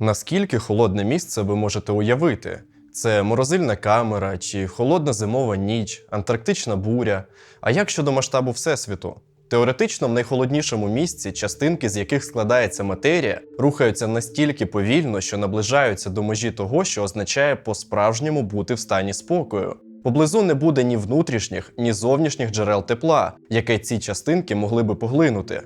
Наскільки холодне місце ви можете уявити? Це морозильна камера чи холодна зимова ніч, антарктична буря. А як щодо масштабу Всесвіту? Теоретично, в найхолоднішому місці, частинки, з яких складається матерія, рухаються настільки повільно, що наближаються до межі того, що означає по-справжньому бути в стані спокою. Поблизу не буде ні внутрішніх, ні зовнішніх джерел тепла, яке ці частинки могли би поглинути.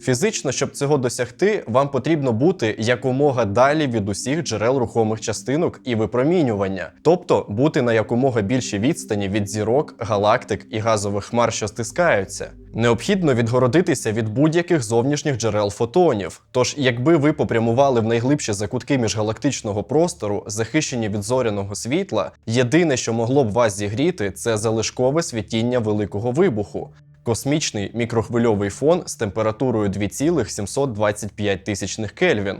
Фізично, щоб цього досягти, вам потрібно бути якомога далі від усіх джерел рухомих частинок і випромінювання, тобто бути на якомога більшій відстані від зірок, галактик і газових хмар, що стискаються. Необхідно відгородитися від будь-яких зовнішніх джерел фотонів. Тож, якби ви попрямували в найглибші закутки міжгалактичного простору, захищені від зоряного світла, єдине, що могло б вас зігріти, це залишкове світіння великого вибуху. Космічний мікрохвильовий фон з температурою 2,725 тисячних Кельвін.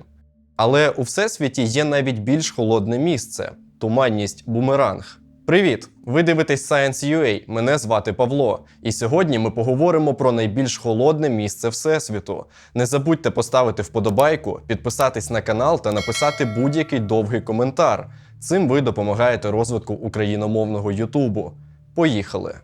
Але у всесвіті є навіть більш холодне місце туманність бумеранг. Привіт! Ви дивитесь Science.ua, Мене звати Павло. І сьогодні ми поговоримо про найбільш холодне місце Всесвіту. Не забудьте поставити вподобайку, підписатись на канал та написати будь-який довгий коментар. Цим ви допомагаєте розвитку україномовного Ютубу. Поїхали!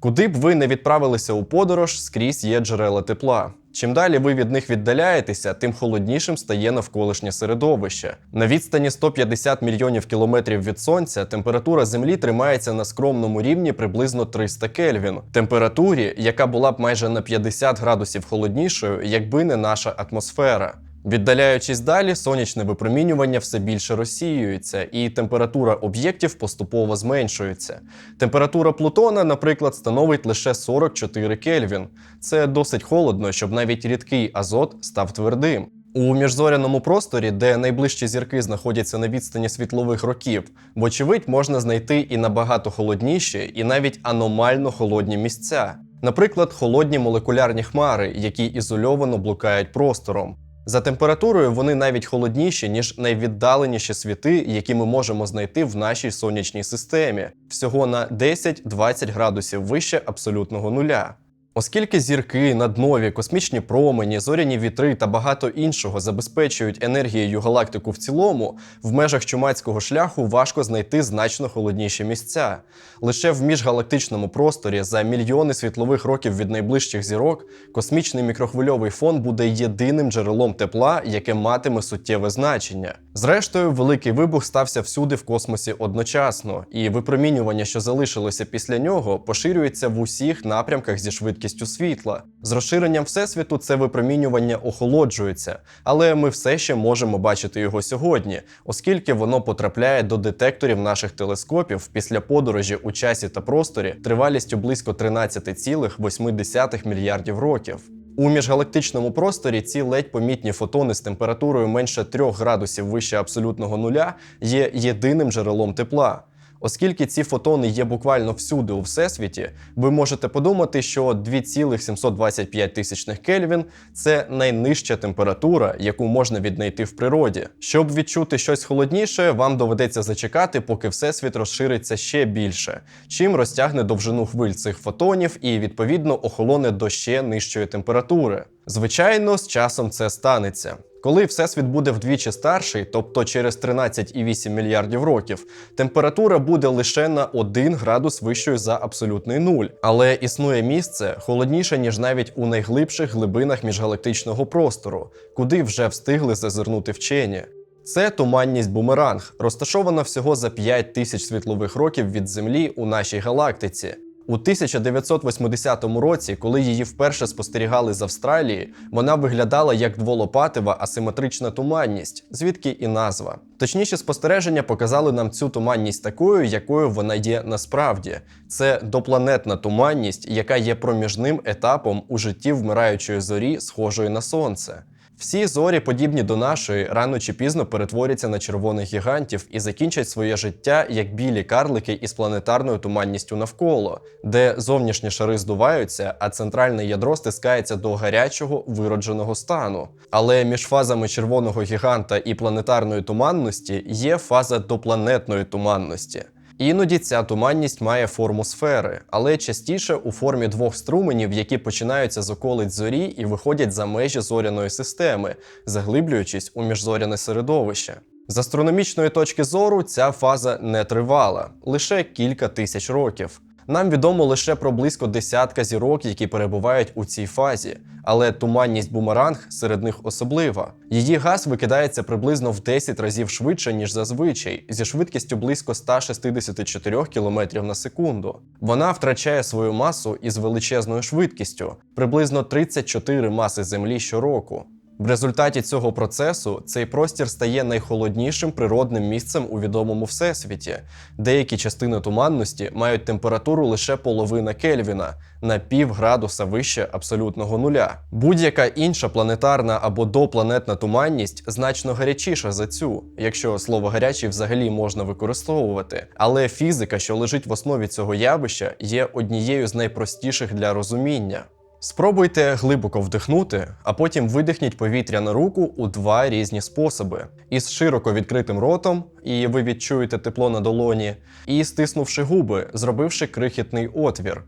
Куди б ви не відправилися у подорож, скрізь є джерела тепла. Чим далі ви від них віддаляєтеся, тим холоднішим стає навколишнє середовище. На відстані 150 мільйонів кілометрів від сонця температура Землі тримається на скромному рівні приблизно 300 Кельвін, температурі, яка була б майже на 50 градусів холоднішою, якби не наша атмосфера. Віддаляючись далі, сонячне випромінювання все більше розсіюється, і температура об'єктів поступово зменшується. Температура Плутона, наприклад, становить лише 44 Кельвін. Це досить холодно, щоб навіть рідкий азот став твердим. У міжзоряному просторі, де найближчі зірки знаходяться на відстані світлових років, вочевидь, можна знайти і набагато холодніші, і навіть аномально холодні місця. Наприклад, холодні молекулярні хмари, які ізольовано блукають простором. За температурою вони навіть холодніші, ніж найвіддаленіші світи, які ми можемо знайти в нашій сонячній системі, всього на 10-20 градусів вище абсолютного нуля. Оскільки зірки, наднові, космічні промені, зоряні вітри та багато іншого забезпечують енергією галактику в цілому, в межах чумацького шляху важко знайти значно холодніші місця. Лише в міжгалактичному просторі за мільйони світлових років від найближчих зірок космічний мікрохвильовий фон буде єдиним джерелом тепла, яке матиме суттєве значення. Зрештою, великий вибух стався всюди в космосі одночасно, і випромінювання, що залишилося після нього, поширюється в усіх напрямках зі швидкістю світла. З розширенням всесвіту це випромінювання охолоджується, але ми все ще можемо бачити його сьогодні, оскільки воно потрапляє до детекторів наших телескопів після подорожі у часі та просторі тривалістю близько 13,8 мільярдів років. У міжгалактичному просторі ці ледь помітні фотони з температурою менше 3 градусів вище абсолютного нуля є єдиним джерелом тепла. Оскільки ці фотони є буквально всюди у всесвіті, ви можете подумати, що 2,725 тисячних Кельвін це найнижча температура, яку можна віднайти в природі. Щоб відчути щось холодніше, вам доведеться зачекати, поки всесвіт розшириться ще більше, чим розтягне довжину хвиль цих фотонів і відповідно охолоне до ще нижчої температури. Звичайно, з часом це станеться. Коли всесвіт буде вдвічі старший, тобто через 13,8 мільярдів років, температура буде лише на 1 градус вищою за абсолютний нуль. Але існує місце холодніше, ніж навіть у найглибших глибинах міжгалактичного простору, куди вже встигли зазирнути вчені. Це туманність бумеранг, розташована всього за 5 тисяч світлових років від Землі у нашій галактиці. У 1980 році, коли її вперше спостерігали з Австралії, вона виглядала як дволопатива асиметрична туманність, звідки і назва. Точніші спостереження показали нам цю туманність такою, якою вона є насправді. Це допланетна туманність, яка є проміжним етапом у житті вмираючої зорі, схожої на сонце. Всі зорі, подібні до нашої, рано чи пізно перетворяться на червоних гігантів і закінчать своє життя як білі карлики із планетарною туманністю навколо, де зовнішні шари здуваються, а центральне ядро стискається до гарячого виродженого стану. Але між фазами червоного гіганта і планетарної туманності є фаза допланетної туманності. Іноді ця туманність має форму сфери, але частіше у формі двох струменів, які починаються з околиць зорі і виходять за межі зоряної системи, заглиблюючись у міжзоряне середовище. З астрономічної точки зору ця фаза не тривала лише кілька тисяч років. Нам відомо лише про близько десятка зірок, які перебувають у цій фазі, але туманність бумеранг серед них особлива. Її газ викидається приблизно в 10 разів швидше, ніж зазвичай, зі швидкістю близько 164 км на секунду. Вона втрачає свою масу із величезною швидкістю приблизно 34 маси Землі щороку. В результаті цього процесу цей простір стає найхолоднішим природним місцем у відомому всесвіті. Деякі частини туманності мають температуру лише половина Кельвіна на пів градуса вище абсолютного нуля. Будь-яка інша планетарна або допланетна туманність значно гарячіша за цю, якщо слово гарячий взагалі можна використовувати. Але фізика, що лежить в основі цього явища, є однією з найпростіших для розуміння. Спробуйте глибоко вдихнути, а потім видихніть повітря на руку у два різні способи: із широко відкритим ротом, і ви відчуєте тепло на долоні, і стиснувши губи, зробивши крихітний отвір.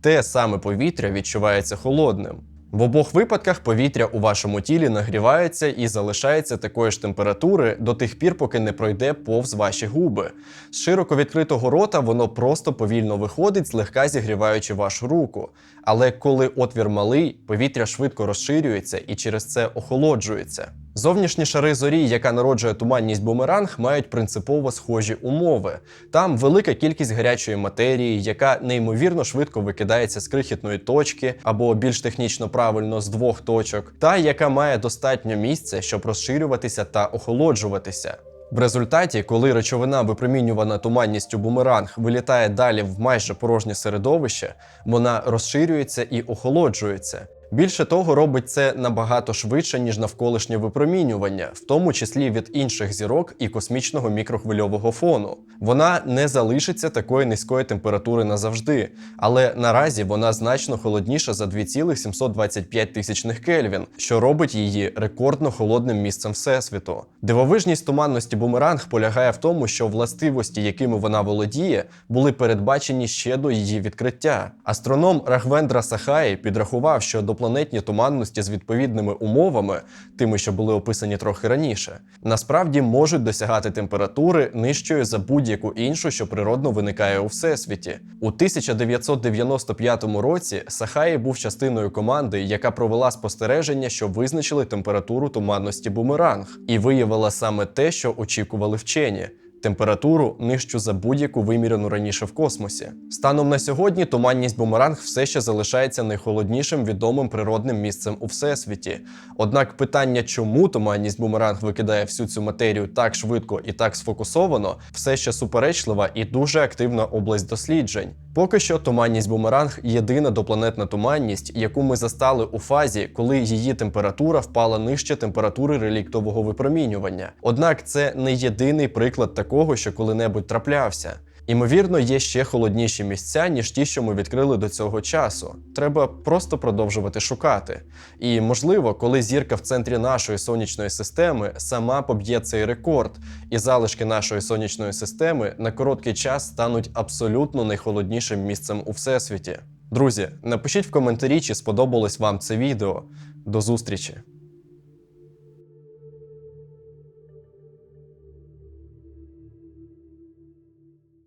Те саме повітря відчувається холодним. В обох випадках повітря у вашому тілі нагрівається і залишається такої ж температури до тих пір, поки не пройде повз ваші губи. З широко відкритого рота воно просто повільно виходить, злегка зігріваючи вашу руку. Але коли отвір малий, повітря швидко розширюється і через це охолоджується. Зовнішні шари зорі, яка народжує туманність бумеранг, мають принципово схожі умови. Там велика кількість гарячої матерії, яка неймовірно швидко викидається з крихітної точки, або більш технічно правильно з двох точок, та яка має достатньо місця, щоб розширюватися та охолоджуватися. В результаті, коли речовина, випромінювана туманністю бумеранг, вилітає далі в майже порожнє середовище, вона розширюється і охолоджується. Більше того, робить це набагато швидше, ніж навколишнє випромінювання, в тому числі від інших зірок і космічного мікрохвильового фону. Вона не залишиться такої низької температури назавжди, але наразі вона значно холодніша за 2,725 тисячних Кельвін, що робить її рекордно холодним місцем всесвіту. Дивовижність туманності бумеранг полягає в тому, що властивості, якими вона володіє, були передбачені ще до її відкриття. Астроном Рахвендра Сахаї підрахував, що допланетні туманності з відповідними умовами, тими, що були описані трохи раніше, насправді можуть досягати температури нижчої за будь-яку іншу, що природно виникає у всесвіті. У 1995 році Сахаї був частиною команди, яка провела спостереження, що визначили температуру туманності бумеранг, і виявила саме те, що очікували вчені. Температуру нижчу за будь-яку вимірену раніше в космосі. Станом на сьогодні туманність бумеранг все ще залишається найхолоднішим відомим природним місцем у всесвіті. Однак питання, чому туманність бумеранг викидає всю цю матерію так швидко і так сфокусовано, все ще суперечлива і дуже активна область досліджень. Поки що туманність бумеранг єдина допланетна туманність, яку ми застали у фазі, коли її температура впала нижче температури реліктового випромінювання. Однак це не єдиний приклад такого, що коли-небудь траплявся. Імовірно, є ще холодніші місця, ніж ті, що ми відкрили до цього часу. Треба просто продовжувати шукати. І можливо, коли зірка в центрі нашої сонячної системи сама поб'є цей рекорд, і залишки нашої сонячної системи на короткий час стануть абсолютно найхолоднішим місцем у всесвіті. Друзі, напишіть в коментарі, чи сподобалось вам це відео. До зустрічі!